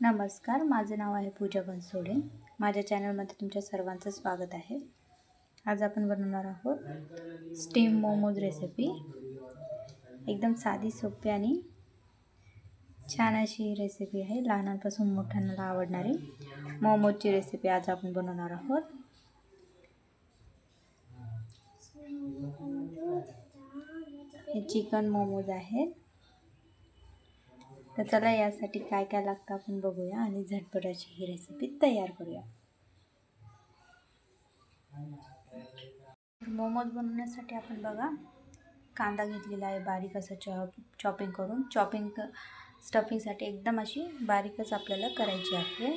नमस्कार माझं नाव आहे पूजा बनसोडे. माझ्या चॅनलमध्ये तुमच्या सर्वांचं स्वागत आहे. आज आपण बनवणार आहोत स्टीम मोमोज रेसिपी एकदम साधी सोपी आणि छान अशी रेसिपी आहे. लहानांपासून मोठ्यांना आवडणारी मोमोजची रेसिपी आज आपण बनवणार आहोत. हे चिकन मोमोज आहेत. तर चला यासाठी काय काय लागतं आपण बघूया आणि झटपट अशी ही रेसिपी तयार करूया. मोमोज बनवण्यासाठी आपण बघा कांदा घेतलेला आहे बारीक असं चॉप चॉपिंग करून. चॉपिंग स्टफिंगसाठी एकदम अशी बारीकच आपल्याला करायची आहे.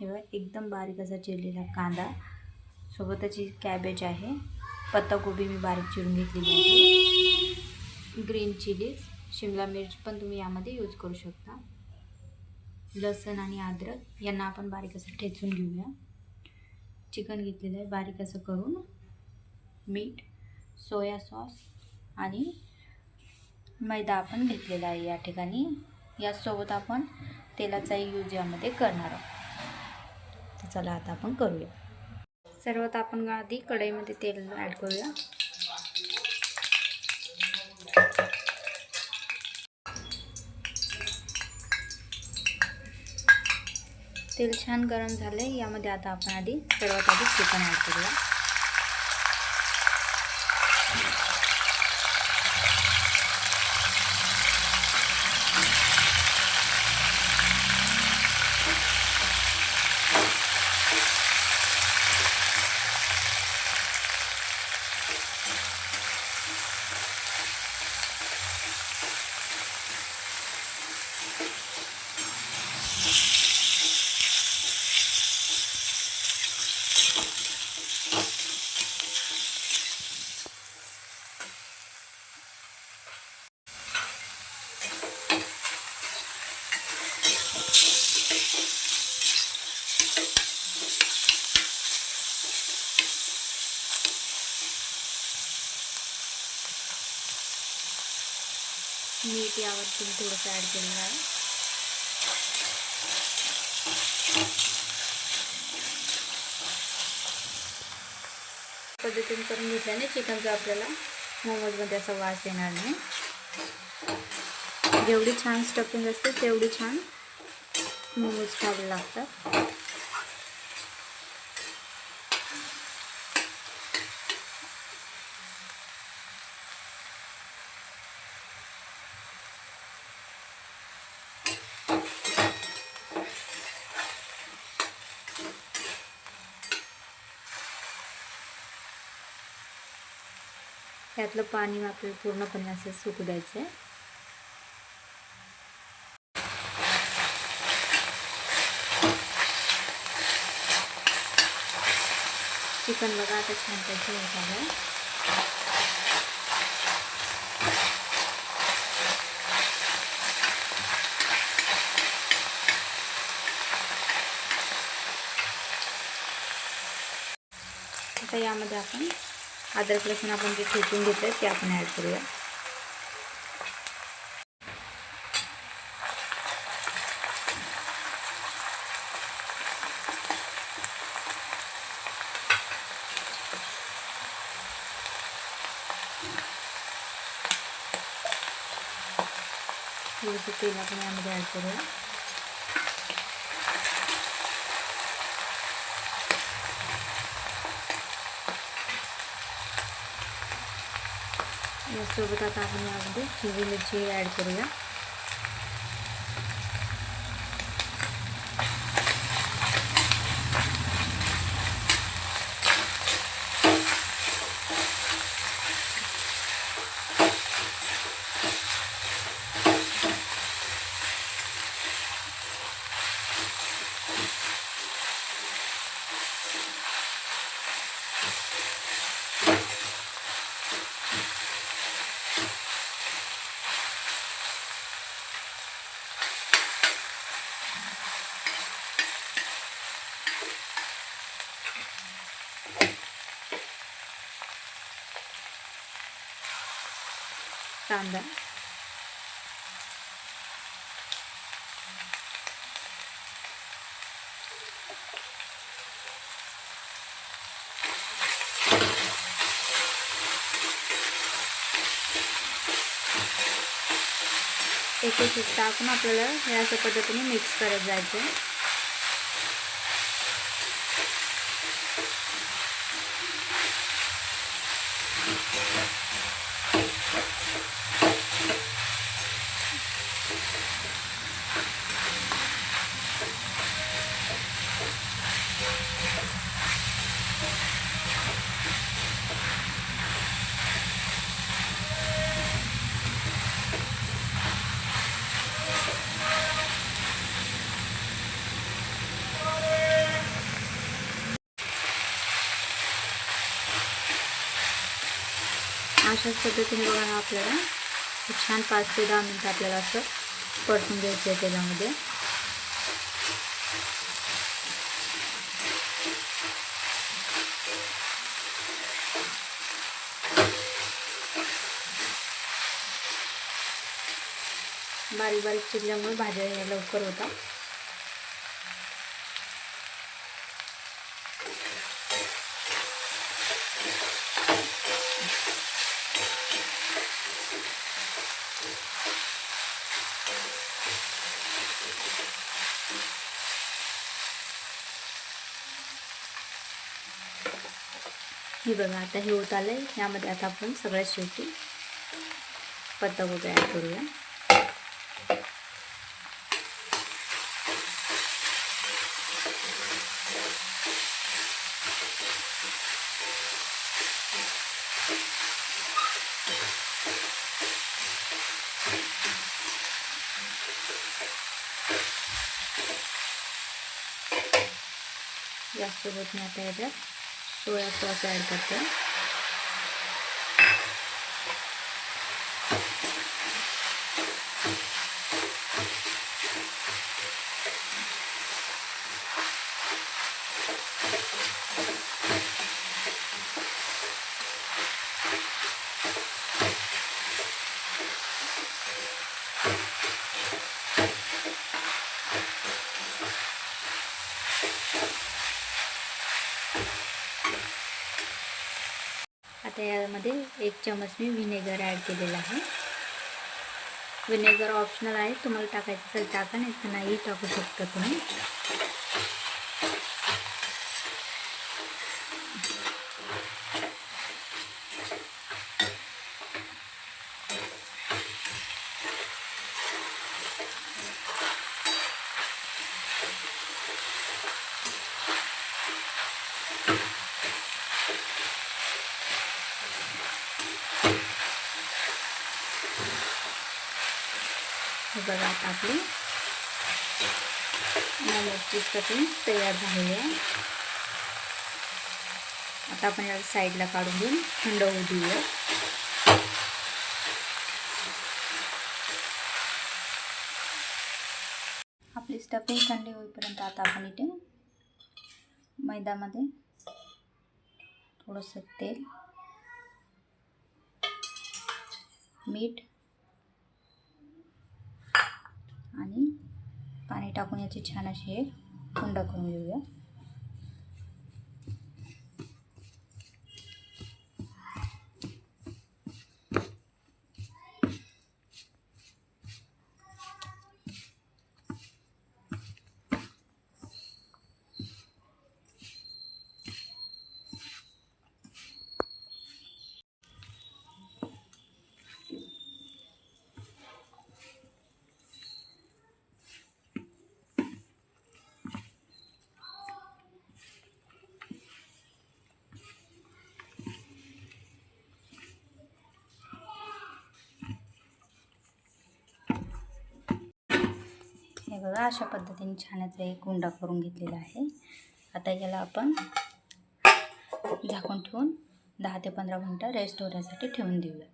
हे एकदम बारीक असा चिरलेला कांदा. सोबतची कॅबेज आहे. पत्ताकोबी मी बारीक चिरून घेतलेली आहे. Green chillies. शिमला मिर्च पण तुम्ही यामध्ये यूज करू शकता. लसण आणि अद्रक यांना आपण बारीक असं ठेचून घेऊया. चिकन घेतलेलं आहे बारीक असं करून मीठ सोया सॉस आणि मैदा आपण घेतलेला आहे या ठिकाणी. यासोबत आपण तेलाचाही यूज यामध्ये करणार आहोत. तर चला आता आपण करूया. सर्वात आपण आधी कढईमध्ये तेल ॲड करूया. तेल छान गरम झाले यामध्ये आता आपण आधी सर्वात आधी चिकन ॲड करूया. मीठ यावरती थोडंसं ॲड केलेलं आहे पद्धतीने करून घेतल्याने चिकनचा आपल्याला मोमोजमध्ये असा वास येणार नाही. जेवढी छान स्टफिंग असते तेवढी छान मोमोज खायला लागतात. त्यातलं पाणी आपल्याला पूर्णपणे असं सुकू द्यायचं आहे चिकन बघा आता छान पैसे होत आहे आता यामध्ये आपण अद्रक लसूण आपण जे ठेचून घेतलं ते आपण ॲड करूया. थोडंसं तेल आपण यामध्ये ॲड करूया. यासोबत आता आपण यामध्ये हिरवी मिरची ॲड करूया कांदा एक एक टाकून आपल्याला हे अशा पद्धतीने मिक्स करत जायचं. अशाच पद्धतीने बघा ना आपल्याला. छान पाच ते दहा मिनटं आपल्याला असं परतून घ्यायचं आहे तेलामध्ये बारीक बारीक चिरल्यामुळे भाज्या लवकर होतात. हे बघा आता हे होत आलं आहे यामध्ये आता आपण सगळ्यात शेवटी पत्तागोबी ॲड करूया. यासोबत मी आता याच्यात सोया सॉस ॲड करते आता यामध्ये एक चमच मी व्हिनेगर ॲड केलेला आहे. व्हिनेगर ऑप्शनल आहे. तुम्हाला टाकायचं असेल टाका नाही तर नाही टाकू शकता तुम्ही. बघा आता आपली मोमोजची स्टफिंग तयार झालेली आहे. आता आपण याला साईडला काढून घेऊन थंड होऊ देऊया. आपली स्टफिंग थंडी होईपर्यंत आता आपण इथे मैदामध्ये थोडंसं तेल मीठ आणि पाणी टाकून याची छान अशी एक कुंड करून घेऊया हे बघा अशा पद्धतीने छानच एक गुंडा करून घेतलेला आहे. आता याला आपण झाकून ठेवून दहा ते पंधरा मिनटं रेस्ट होण्यासाठी ठेवून देऊया.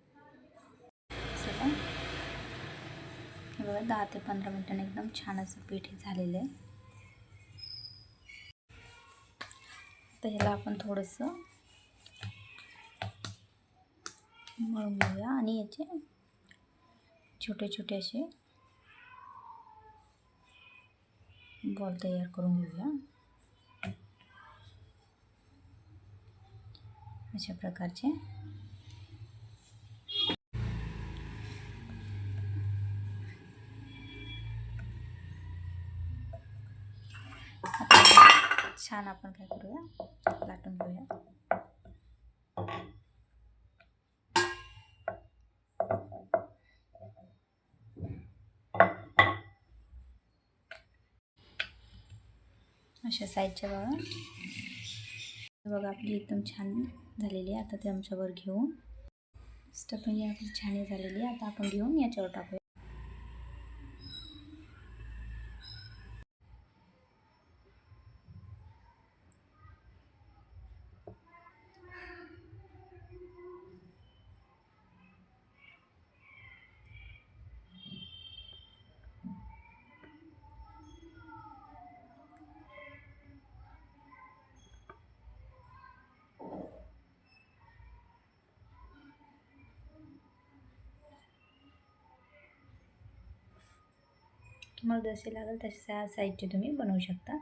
हे बघा दहा ते पंधरा मिनटांनी एकदम छान असं पीठ हे झालेलं आहे. तर ह्याला आपण थोडंसं मळून घेऊया आणि याचे छोटे छोटे असे बॉल तयार करून घेऊया अशा प्रकारचे छान आपण काय करूया लाटून घेऊया अशा साईजच्या बघा. बघा आपली एकदम छान झालेली आहे. आता ते आमच्यावर घेऊन. स्टफिंग आपली छान झालेली आहे. आता आपण घेऊन याच्यावर टाकूया. तुम्हाला जसे लागेल तसे साईजचे तुम्ही बनवू शकता.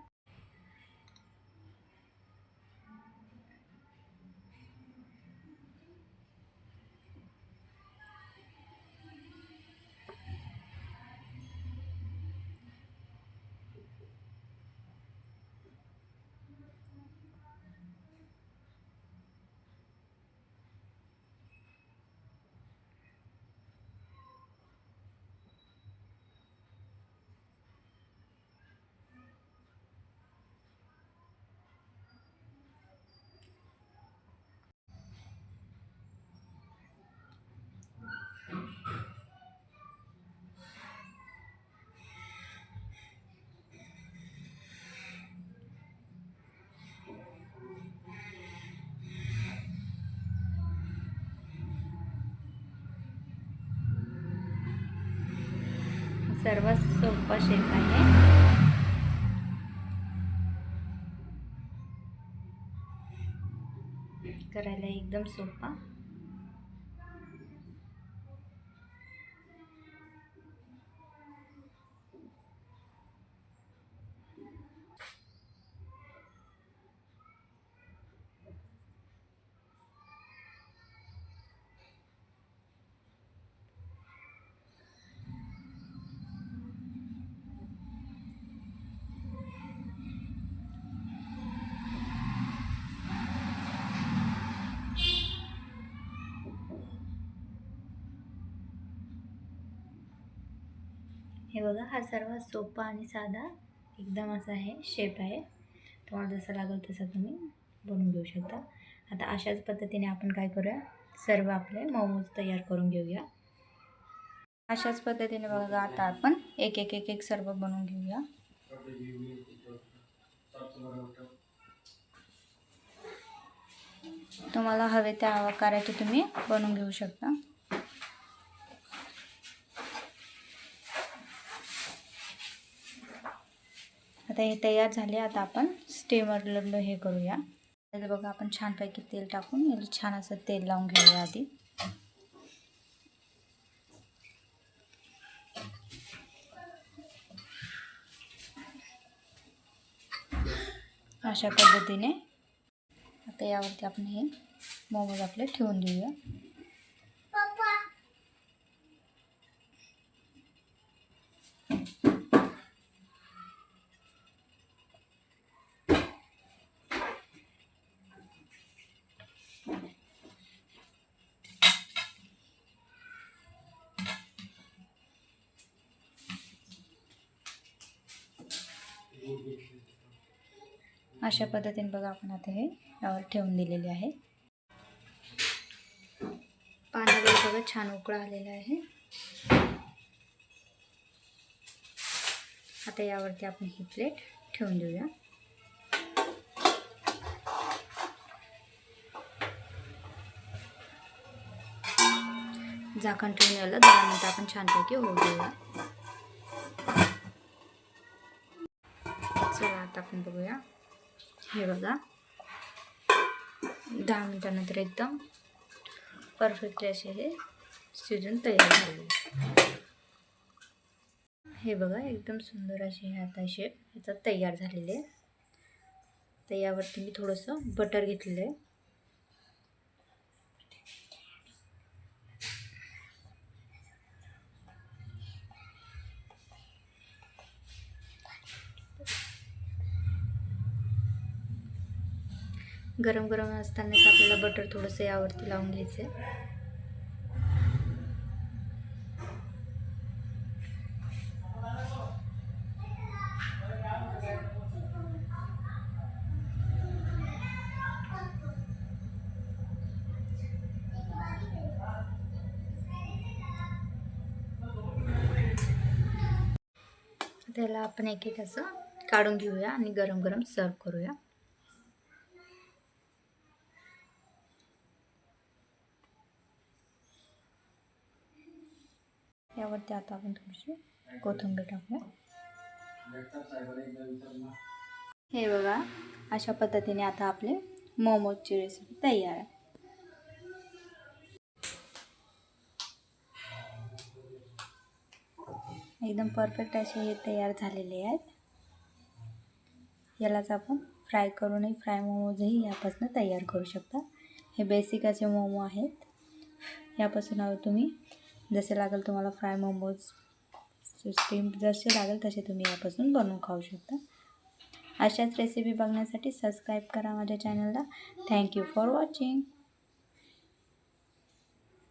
सर्वात सोपा शेप आहे. करायला एकदम सोपा. बघा हा सर्वात सोपा आणि साधा एकदम असा आहे शेप आहे. तुम्हाला जसं लागेल तसं तुम्ही बनवून घेऊ शकता. आता अशाच पद्धतीने आपण काय करूया? सर्व आपले मोमोज तयार करून घेऊया. अशाच पद्धतीने बघा आता आपण एक एक एक एक सर्व बनवून घेऊया. तुम्हाला हवे त्या आकाराचे तुम्ही बनवून घेऊ शकता. आता हे तयार झाले आता आपण स्टीमरला हे करूया. त्याला बघा आपण छानपैकी तेल टाकून याला छान असं तेल लावून घेऊया आधी. अशा पद्धतीने. आता यावरती आपण हे मोमोज आपले ठेवून देऊया. अशा पद्धतीने बघा आपण आता हे यावर ठेवून दिलेले आहे. पाण्यावर बघा छान उकळा आलेला आहे. आता यावरती आपण ही प्लेट ठेवून देऊया. झाकण ठेवून यायला दहा मिनटं आपण छानपैकी होऊ देऊया. चला आता आपण बघूया. हे बघा. दहा मिनटानंतर एकदम परफेक्ट असे हे शिजून तयार झाले. हे बघा एकदम सुंदर असे हे आता असे ह्याचा तयार झालेले. आहे तर यावरती मी थोडंसं बटर घेतलेलं आहे. गरम गरम असतानाच आपल्याला बटर थोडंसं यावरती लावून घ्यायचं आहे त्याला आपण एक एक असं काढून घेऊया आणि गरम गरम सर्व करूया. यावरती आता आपण थोडीशी कोथिंबीर टाकूया. हे बघा अशा पद्धतीने आता आपले मोमोजची रेसिपी तयार आहे. एकदम परफेक्ट असे हे तयार झालेले आहेत. यालाच आपण फ्राय करूनही फ्राय मोमोजही यापासून तयार करू शकता. हे बेसिक असे मोमो आहेत. यापासून तुम्ही जसे लागेल तुम्हाला फ्राय मोमोज स्टीम जसे लागेल तसे तुम्ही यापासून बनवून खाऊ शकता. अशाच रेसिपी बघण्यासाठी सबस्क्राईब करा माझ्या चॅनलला थँक्यू फॉर वॉचिंग